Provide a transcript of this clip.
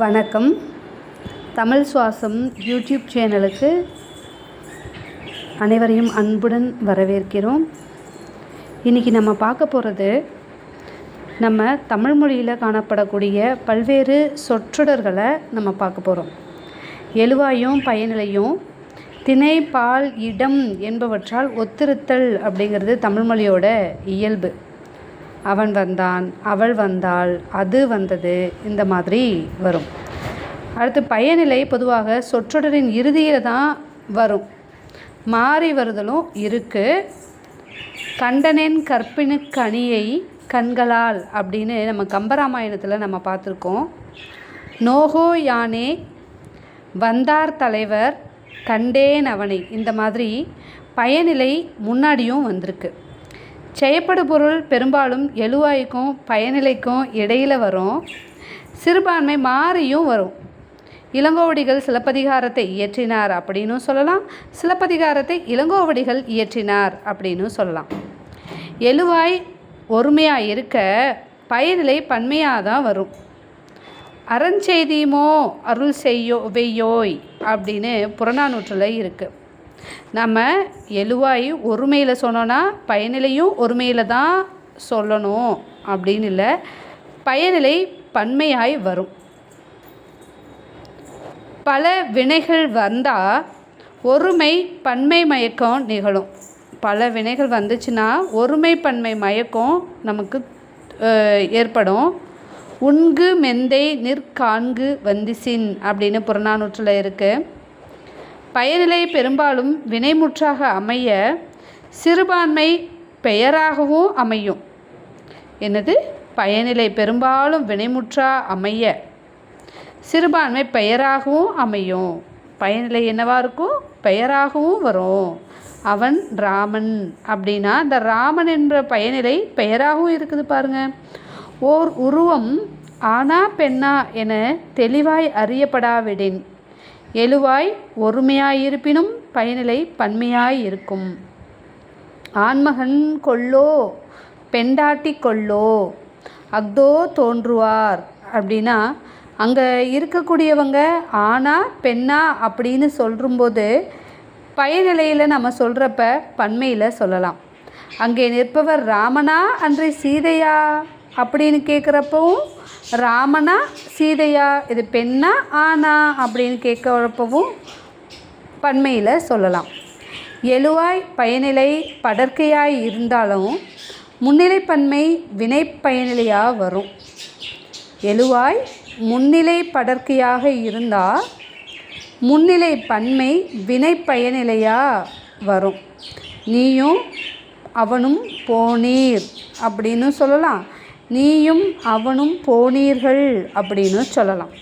வணக்கம். தமிழ் சுவாசம் யூடியூப் சேனலுக்கு அனைவரையும் அன்புடன் வரவேற்கிறோம். இன்றைக்கி நம்ம பார்க்க போகிறது நம்ம தமிழ் மொழியில் காணப்படக்கூடிய பல்வேறு சொற்றொடர்களை நம்ம பார்க்க போகிறோம் எழுவாயும் பயனிலையும் திணை பால் இடம் என்பவற்றால் ஒத்திருத்தல் அப்படிங்கிறது தமிழ்மொழியோட இயல்பு. அவன் வந்தான் அவள் வந்தாள் அது வந்தது இந்த மாதிரி வரும். அடுத்து பயனிலை பொதுவாக சொற்றொடரின் இறுதியில் தான் வரும். மாறி வருதலும் இருக்குது கண்டனேன் கற்பினு கனியை கண்களால் அப்படின்னு நம்ம கம்பராமாயணத்தில் நம்ம பார்த்துருக்கோம். நோகோ யானே வந்தார் தலைவர் கண்டேன் அவனை. இந்த மாதிரி பயனிலை முன்னாடியும் வந்திருக்கு. செய்யப்படு பொருள் பெரும்பாலும் எழுவாய்க்கும் பயனிலைக்கும் இடையில் வரும். சிறுபான்மை மாறியும் வரும். இளங்கோவடிகள் சிலப்பதிகாரத்தை இயற்றினார் அப்படின்னும் சொல்லலாம். சிலப்பதிகாரத்தை இளங்கோவடிகள் இயற்றினார் அப்படின்னும் சொல்லலாம். எழுவாய் ஒருமையாக இருக்க பயனிலை பன்மையாக தான் வரும். அறஞ்செய்தியுமோ அருள் செய்யோ வெய்யோய் அப்படின்னு புறநானூற்றில் இருக்குது நம்ம எழுவாயும் ஒருமையில் சொன்னோன்னா பயனிலையும் ஒருமையில் தான் சொல்லணும் அப்படின்னு இல்லை. பயனிலை பன்மையாய் வரும். பல வினைகள் வந்தால் ஒருமை பன்மை மயக்கம் நிகழும். பல வினைகள் வந்துச்சுன்னா ஒருமை பன்மை மயக்கம் நமக்கு ஏற்படும். உண்கு மெந்தை நிற்கான்கு வந்திசின் அப்படின்னு புறநானூற்றில் இருக்குது பயனிலை பெரும்பாலும் வினைமுற்றாக அமைய சிறுபான்மை பெயராகவும் அமையும். என்னது? பயனிலை பெரும்பாலும் வினைமுற்றா அமைய சிறுபான்மை பெயராகவும் அமையும். பயனிலை என்னவாக இருக்கும்? பெயராகவும் வரும். அவன் ராமன் அப்படின்னா அந்த ராமன் என்ற பயனிலை பெயராகவும் இருக்குது பாருங்க. ஓர் உருவம் ஆனா பெண்ணா என தெளிவாய் அறியப்படாவிடின். எழுவாய் ஒருமையாயிருப்பினும் பயனிலை பன்மையாய் இருக்கும் ஆண்மகன் கொல்லோ பெண்டாட்டி கொல்லோ அக்தோ தோன்றுவார். அப்படின்னா அங்கே இருக்கக்கூடியவங்க ஆனா பெண்ணா அப்படின்னு சொல்லும்போது பயனிலையில் நம்ம சொல்கிறப்ப பன்மையில் சொல்லலாம். அங்கே நிற்பவர் ராமனா அன்றை சீதையா? அப்படின்னு கேட்குறப்பவும் ராமனா சீதையா இது பெண்ணா ஆனா அப்படின்னு கேட்குறப்பவும் பன்மையில் சொல்லலாம். எழுவாய் பயனிலை படற்கையாய் இருந்தாலும் முன்னிலை பன்மை வினை பயனிலையாக வரும். எழுவாய் முன்னிலை படற்கையாக இருந்தால் முன்னிலை பன்மை வினை பயனிலையாக வரும். நீயும் அவனும் போனீர் அப்படின்னு சொல்லலாம். நீயும் அவனும் போனீர்கள் அப்படின்னு சொல்லலாம்.